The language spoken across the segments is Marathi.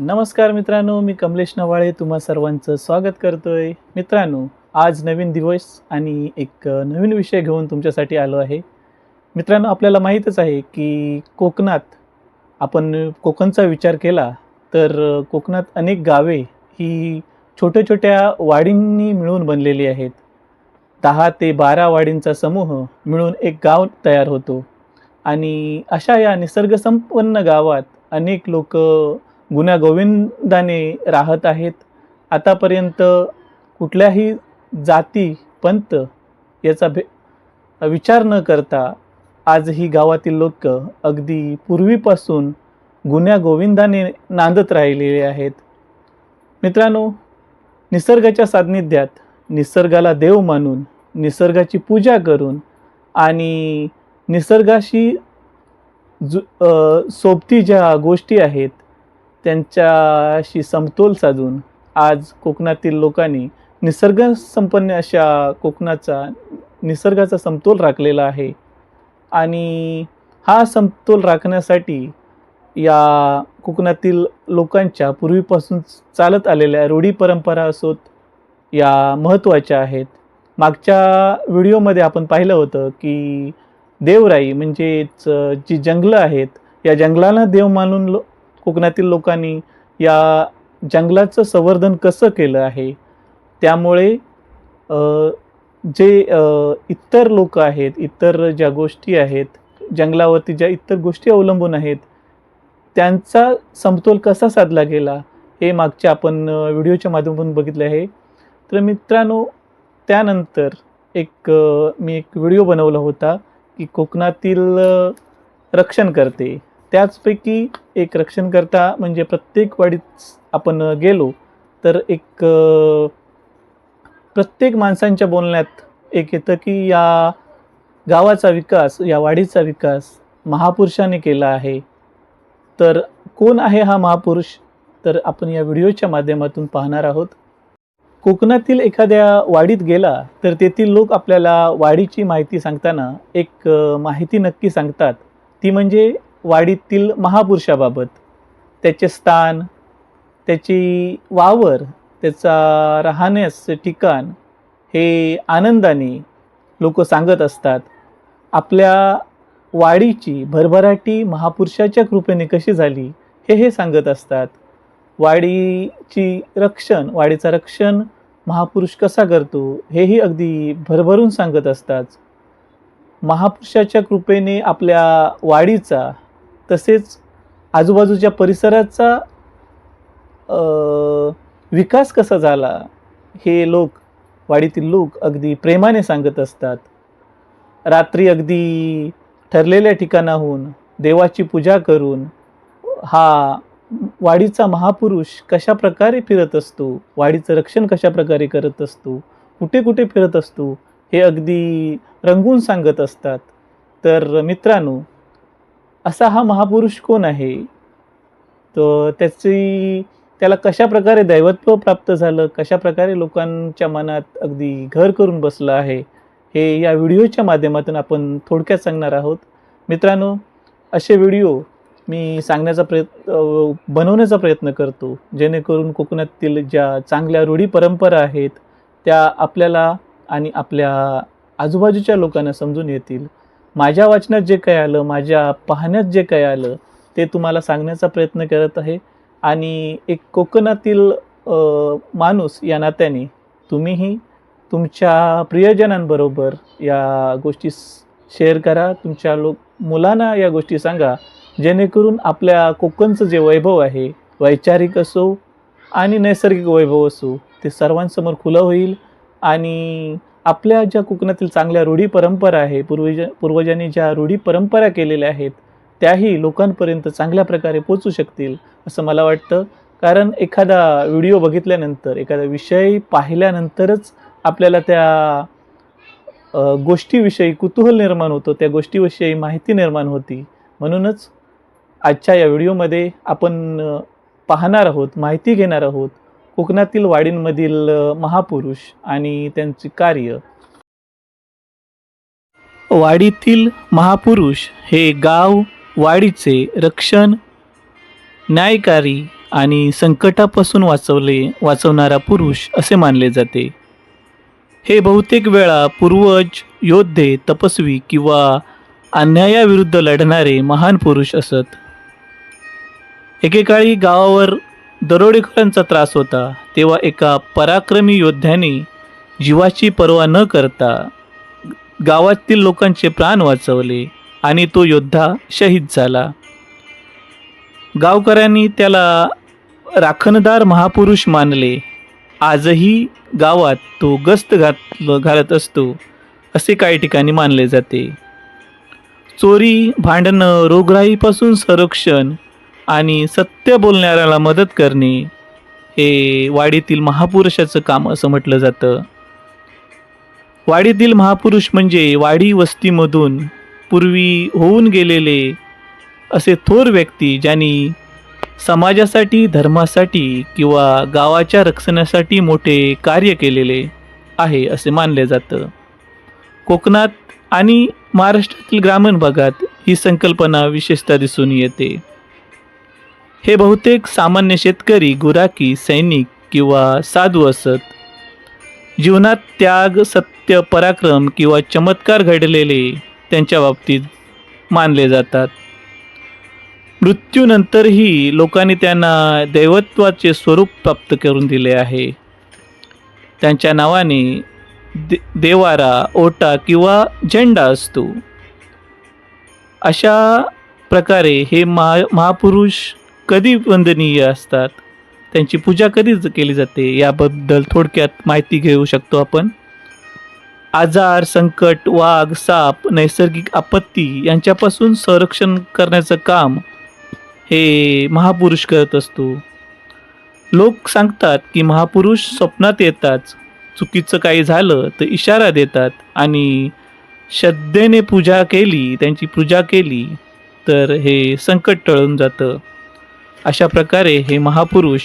नमस्कार मित्रांनो मी कमलेश नवाळे तुम्हा सर्वांचं स्वागत करतोय. मित्रांनो आज नवीन दिवस आणि एक नवीन विषय घेऊन तुमच्यासाठी आलो आहे. मित्रांनो आपल्याला माहीतच आहे की कोकणात आपण कोकणचा विचार केला तर कोकणात अनेक गावे ही छोट्या छोट्या वाडींनी मिळून बनलेली आहेत. दहा ते बारा वाडींचा समूह मिळून एक गाव तयार होतो. आणि अशा या निसर्गसंपन्न गावात अनेक लोक गुण्यागोविंदाने राहत आहेत. आतापर्यंत कुठल्याही जाती पंथ याचा भे विचार न करता आज ही गावातील लोक अगदी पूर्वीपासून गुण्यागोविंदाने नांदत राहिलेले आहेत. मित्रांनो निसर्गाच्या सान्निध्यात निसर्गाला देव मानून निसर्गाची पूजा करून आणि निसर्गाशी जु सोबती ज्या गोष्टी आहेत त्यांच्याशी समतोल साधून आज कोकणातील लोकांनी निसर्ग संपन्न अशा कोकणाचा निसर्गाचा समतोल राखलेला आहे. आणि हा समतोल राखण्यासाठी या कोकणातील लोकांच्या पूर्वीपासून चालत आलेल्या रूढी परंपरा असोत या महत्त्वाच्या आहेत. मागच्या व्हिडिओमध्ये आपण पाहिलं होतं की देवराई म्हणजेच जी जंगलं आहेत या जंगलांना देव मानून लो कोकणातील लोकांनी या जंगलाचं संवर्धन कसं केलं आहे? त्यामुळे जे इतर लोक आहेत इतर ज्या गोष्टी आहेत जंगलावरती ज्या इतर गोष्टी अवलंबून आहेत त्यांचा समतोल कसा साधला गेला? हे मागच्या आपण व्हिडिओच्या माध्यमातून बघितले आहे. तर मित्रांनो त्यानंतर एक मी एक व्हिडिओ बनवला होता की कोकणातील रक्षण करते. त्याचपैकी एक रक्षणकर्ता म्हणजे प्रत्येक वाडीत आपण गेलो तर एक प्रत्येक माणसांच्या बोलण्यात एक येतं की या गावाचा विकास या वाडीचा विकास महापुरुषाने केला आहे. तर कोण आहे हा महापुरुष? तर आपण या व्हिडिओच्या माध्यमातून पाहणार आहोत. कोकणातील एखाद्या वाडीत गेला तर तेथील लोक आपल्याला वाडीची माहिती सांगताना एक माहिती नक्की सांगतात. ती म्हणजे वाडीतील महापुरुषाबाबत. त्याचे स्थान त्याची वावर त्याचा राहण्याचं ठिकाण हे आनंदाने लोक सांगत असतात. आपल्या वाडीची भरभराटी महापुरुषाच्या कृपेने कशी झाली हे हे सांगत असतात. वाडीची रक्षण वाडीचं रक्षण महापुरुष कसा करतो हेही अगदी भरभरून सांगत असतात. महापुरुषाच्या कृपेने आपल्या वाडीचा तसेच आजूबाजूच्या परिसराचा विकास कसा झाला हे लोक वाडीतील लोक अगदी प्रेमाने सांगत असतात. रात्री अगदी ठरलेल्या ठिकाणाहून देवाची पूजा करून हा वाडीचा महापुरुष कशा प्रकारे फिरत असतो वाडीचं रक्षण कशा प्रकारे करत असतो कुठे कुठे फिरत असतो हे अगदी रंगून सांगत असतात. तर मित्रांनो असा हा महापुरुष कोण आहे? तर त्याची त्याला कशा प्रकारे दैवत्व प्राप्त झालं? कशा प्रकारे लोकांच्या मनात अगदी घर करून बसलं आहे? हे या व्हिडिओच्या माध्यमातून आपण थोडक्यात सांगणार आहोत. मित्रांनो असे व्हिडिओ मी सांगण्याचा प्रयत्न बनवण्याचा प्रयत्न करतो. जेणेकरून कोकणातील ज्या चांगल्या रूढी परंपरा आहेत त्या आपल्याला आणि आपल्या आजूबाजूच्या लोकांना समजून येतील. माझ्या वाचनात जे काय आलं माझ्या पाहण्यात जे काय आलं ते तुम्हाला सांगण्याचा प्रयत्न करत आहे. आणि एक कोकणातील माणूस या नात्याने तुम्हीही तुमच्या प्रियजनांबरोबर या गोष्टी शेअर करा. तुमच्या लोक मुलांना या गोष्टी सांगा. जेणेकरून आपल्या कोकणचं जे वैभव आहे वैचारिक असो आणि नैसर्गिक वैभव असो ते सर्वांसमोर खुलं होईल. आणि आपल्या ज्या कोकणातील चांगल्या रूढी परंपरा आहे पूर्वज पूर्वजांनी ज्या रूढी परंपरा केलेल्या आहेत त्याही लोकांपर्यंत चांगल्या प्रकारे पोचू शकतील असं मला वाटतं. कारण एखादा व्हिडिओ बघितल्यानंतर एखादा विषय पाहिल्यानंतरच आपल्याला त्या गोष्टीविषयी कुतूहल निर्माण होतं त्या गोष्टीविषयी माहिती निर्माण होती. म्हणूनच आजच्या या व्हिडिओमध्ये आपण पाहणार आहोत माहिती घेणार आहोत. कोकणातील वाडींमधील महापुरुष आणि त्यांचे कार्य. वाडीतील महापुरुष हे गाव वाडीचे रक्षण न्यायकारी आणि संकटापासून वाचवले वाचवणारा पुरुष असे मानले जाते. हे बहुतेक वेळा पूर्वज योद्धे तपस्वी किंवा अन्यायाविरुद्ध लढणारे महान पुरुष असत. एकेकाळी गावावर दरोडेखोरांचा त्रास होता तेव्हा एका पराक्रमी योद्ध्याने जीवाची पर्वा न करता गावातील लोकांचे प्राण वाचवले आणि तो योद्धा शहीद झाला. गावकऱ्यांनी त्याला राखणदार महापुरुष मानले. आजही गावात तो गस्त घात घालत असतो असे काही ठिकाणी मानले जाते. चोरी भांडणं रोगराईपासून संरक्षण आणि सत्य बोलणाऱ्याला मदत करणे हे वाडीतील महापुरुषाचं काम असं म्हटलं जातं. वाडीतील महापुरुष म्हणजे वाडी वस्तीमधून पूर्वी होऊन गेलेले असे थोर व्यक्ती ज्यांनी समाजासाठी धर्मासाठी किंवा गावाच्या रक्षणासाठी मोठे कार्य केलेले आहे असे मानले जातं. कोकणात आणि महाराष्ट्रातील ग्रामीण भागात ही संकल्पना विशेषतः दिसून येते. हे बहुतेक सामान्य शेतकरी गुराकी सैनिक किंवा साधू असत. जीवनात त्याग सत्य पराक्रम किंवा चमत्कार घडलेले त्यांच्या बाबतीत मानले जातात. मृत्यूनंतरही लोकांनी त्यांना दैवत्वाचे स्वरूप प्राप्त करून दिले आहे. त्यांच्या नावाने दे देवारा ओटा किंवा झेंडा असतो. अशा प्रकारे हे महा महापुरुष कधी वंदनीय असतात? त्यांची पूजा कधी केली जाते? याबद्दल थोडक्यात माहिती घेऊ शकतो आपण? आजार संकट वाघ साप नैसर्गिक आपत्ती यांच्यापासून संरक्षण करण्याचं काम हे महापुरुष करत असतो. लोक सांगतात की महापुरुष स्वप्नात येताच चुकीचं काही झालं तर इशारा देतात आणि श्रद्धेने पूजा केली त्यांची पूजा केली तर हे संकट टळून जातं. अशा प्रकारे हे महापुरुष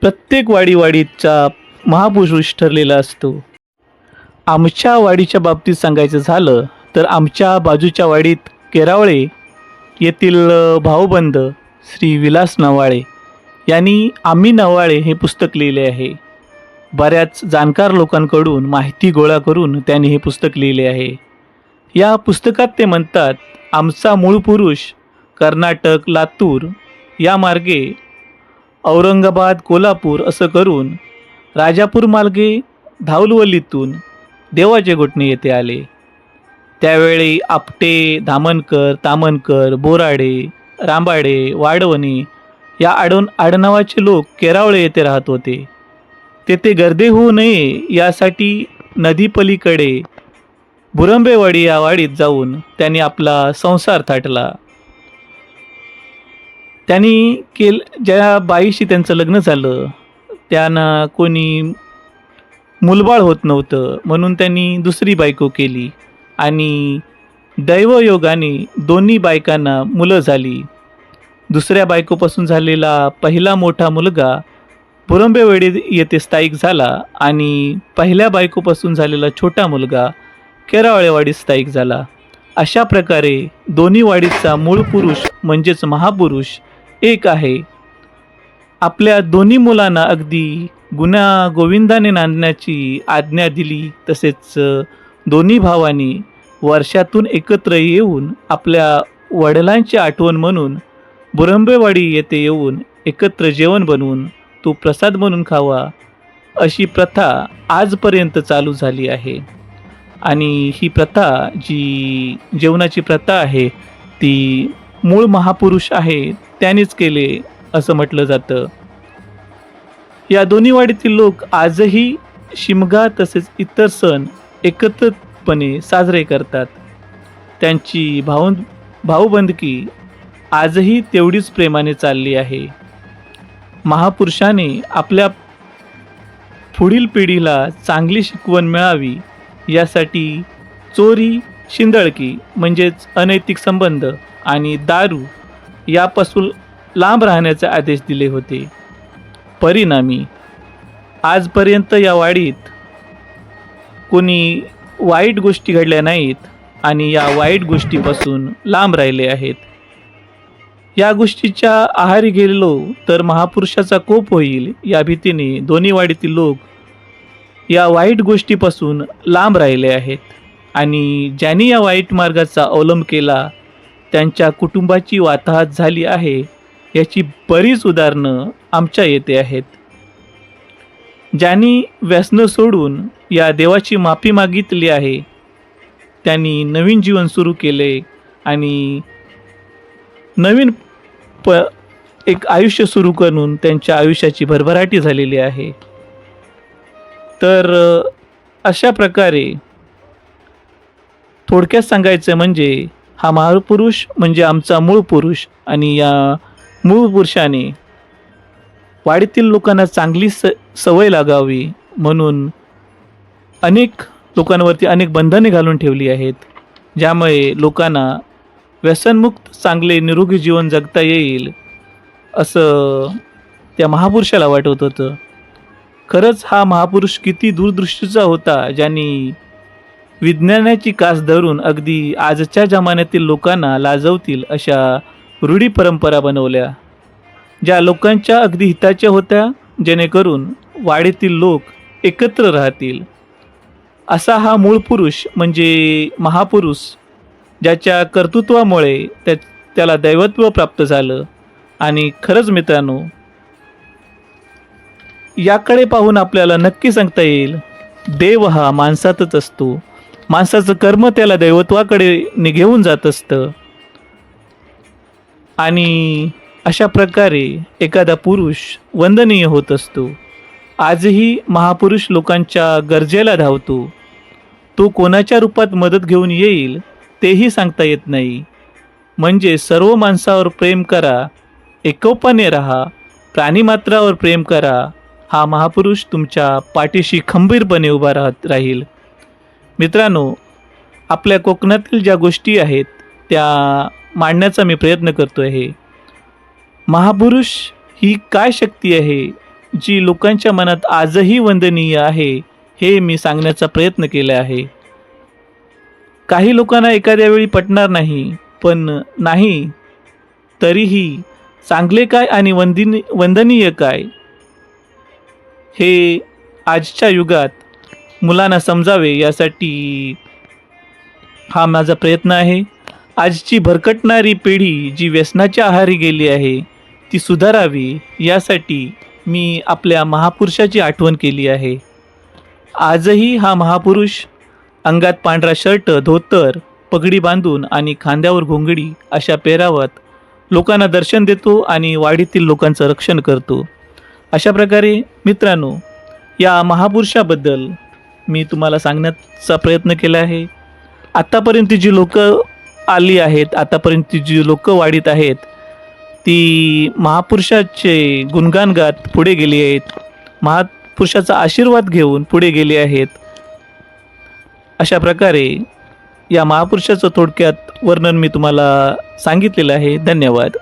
प्रत्येक वाडीवाडीचा महापुरुष ठरलेला असतो. आमच्या वाडीच्या बाबतीत सांगायचं झालं तर आमच्या बाजूच्या वाडीत केरावळे येथील भाऊबंद श्री विलास नवाळे यांनी आम्ही नवाळे हे पुस्तक लिहिले आहे. बऱ्याच जाणकार लोकांकडून माहिती गोळा करून त्यांनी हे पुस्तक लिहिले आहे. या पुस्तकात ते म्हणतात आमचा मूळ पुरुष कर्नाटक लातूर या मार्गे औरंगाबाद कोल्हापूर असं करून राजापूर मार्गे धावलवलीतून देवाचे घोटणे येथे आले. त्यावेळी आपटे धामणकर तामणकर बोराडे रांबाडे वाडवणे या आडवण आडनावाचे लोक केरावळे येथे राहत होते. तेथे गर्दी होऊ नये यासाठी नदीपलीकडे बुरंबेवाडी या वाडीत जाऊन त्यांनी आपला संसार थाटला. त्यांनी केल ज्या बाईशी त्यांचं लग्न झालं त्यांना कोणी मुलबाळ होत नव्हतं म्हणून त्यांनी दुसरी बायको केली आणि दैवयोगाने दोन्ही बायकांना मुलं झाली. दुसऱ्या बायकोपासून झालेला पहिला मोठा मुलगा पुरंबेवाडी येथे स्थायिक झाला आणि पहिल्या बायकोपासून झालेला छोटा मुलगा केरावळेवाडीत स्थायिक झाला. अशा प्रकारे दोन्ही वाडीचा मूळ पुरुष म्हणजेच महापुरुष एक आहे. आपल्या दोन्ही मुलांना अगदी गुन्हा गोविंदाने नांदण्याची आज्ञा दिली तसेच दोन्ही भावांनी वर्षातून एकत्र येऊन आपल्या वडिलांची आठवण म्हणून बुरंबेवाडी येथे येऊन एकत्र जेवण बनवून तो प्रसाद म्हणून खावा अशी प्रथा आजपर्यंत चालू झाली आहे. आणि ही प्रथा जी जेवणाची प्रथा आहे ती मूळ महापुरुष आहे त्यानेच केले असं म्हटलं जातं. या दोन्ही वाडीतील लोक आजही शिमगा तसेच इतर सण एकत्रितपणे साजरे करतात. त्यांची भाऊ भाऊबंदकी आजही तेवढीच प्रेमाने चालली आहे. महापुरुषाने आपल्या पुढील पिढीला चांगली शिकवण मिळावी यासाठी चोरी शिंदळकी म्हणजेच अनैतिक संबंध आणि दारू यापासून लांब राहण्याचे आदेश दिले होते. परिणामी आजपर्यंत या वाडीत कोणी वाईट गोष्टी घडल्या नाहीत आणि या वाईट गोष्टीपासून लांब राहिले आहेत. या गोष्टीच्या आहारी गेलेलो तर महापुरुषाचा कोप होईल या भीतीने दोन्ही वाडीतील लोक या वाईट गोष्टीपासून लांब राहिले आहेत. आणि ज्यांनी या वाईट मार्गाचा अवलंब केला त्यांच्या कुटुंबाची वाताहत झाली आहे याची बरीच उदाहरणं आमच्या येथे आहेत. ज्यांनी व्यसनं सोडून या देवाची माफी मागितली आहे त्यांनी नवीन जीवन सुरू केले आणि नवीन प एक आयुष्य सुरू करून त्यांच्या आयुष्याची भरभराटी झालेली आहे. तर अशा प्रकारे थोडक्यात सांगायचं म्हणजे हा महापुरुष म्हणजे आमचा मूळ पुरुष आणि या मूळ पुरुषाने वाडीतील लोकांना चांगली स सवय लागावी म्हणून अनेक लोकांवरती अनेक बंधने घालून ठेवली आहेत ज्यामुळे लोकांना व्यसनमुक्त चांगले निरोगी जीवन जगता येईल असं त्या महापुरुषाला वाटत होतं. खरंच हा महापुरुष किती दूरदृष्टीचा होता ज्यांनी विज्ञानाची कास धरून अगदी आजच्या जमान्यातील लोकांना लाजवतील अशा रूढी परंपरा बनवल्या. ज्या लोकांच्या अगदी हिताच्या होत्या जेणेकरून वाडीतील लोक एकत्र राहतील. असा हा मूळ पुरुष म्हणजे महापुरुष ज्याच्या कर्तृत्वामुळे त्या त्याला दैवत्व प्राप्त झालं. आणि खरंच मित्रांनो याकडे पाहून आपल्याला नक्की सांगता येईल देव हा माणसातच असतो. माणसाचं कर्म त्याला दैवत्वाकडे घेऊन जात असतं. आणि अशा प्रकारे एखादा पुरुष वंदनीय होत असतो. आजही महापुरुष लोकांच्या गरजेला धावतो. तो कोणाच्या रूपात मदत घेऊन येईल तेही सांगता येत नाही. म्हणजे सर्व माणसावर प्रेम करा एकोपाने राहा प्राणीमात्रावर प्रेम करा हा महापुरुष तुमच्या पाठीशी खंबीरपणे उभा राहत राहील. मित्रांनो आपल्या कोकणातील ज्या गोष्टी आहेत त्या मांडण्याचा मी प्रयत्न करतो आहे महापुरुष ही काय शक्ती आहे जी लोकांच्या मनात आजही वंदनीय आहे हे मी सांगण्याचा प्रयत्न केला आहे. काही लोकांना एखाद्या वेळी पटणार नाही पण नाही तरीही चांगले काय आणि वंदिनी वंदनीय काय? हे आजच्या युगात मुलांना समजावे यासाठी हा माझा प्रयत्न आहे. आजची भरकटणारी पिढी जी व्यसनाच्या आहारी गेली आहे ती सुधारावी यासाठी मी आपल्या महापुरुषाची आठवण केली आहे. आजही हा महापुरुष अंगात पांढरा शर्ट धोतर पगडी बांधून आणि खांद्यावर घोंगडी अशा पेरावत लोकांना दर्शन देतो आणि वाडीतील लोकांचं रक्षण करतो. अशा प्रकारे मित्रांनो या महापुरुषाबद्दल मी तुम्हाला सांगण्याचा प्रयत्न केला आहे. आत्तापर्यंत जी लोक आली आहेत आतापर्यंत जी लोक वाढीत आहेत ती महापुरुषाचे गुणगान गात पुढे गेली आहेत. महापुरुषाचा आशीर्वाद घेऊन पुढे गेली आहेत. अशा प्रकारे या महापुरुषाचं थोडक्यात वर्णन मी तुम्हाला सांगितलेलं आहे. धन्यवाद.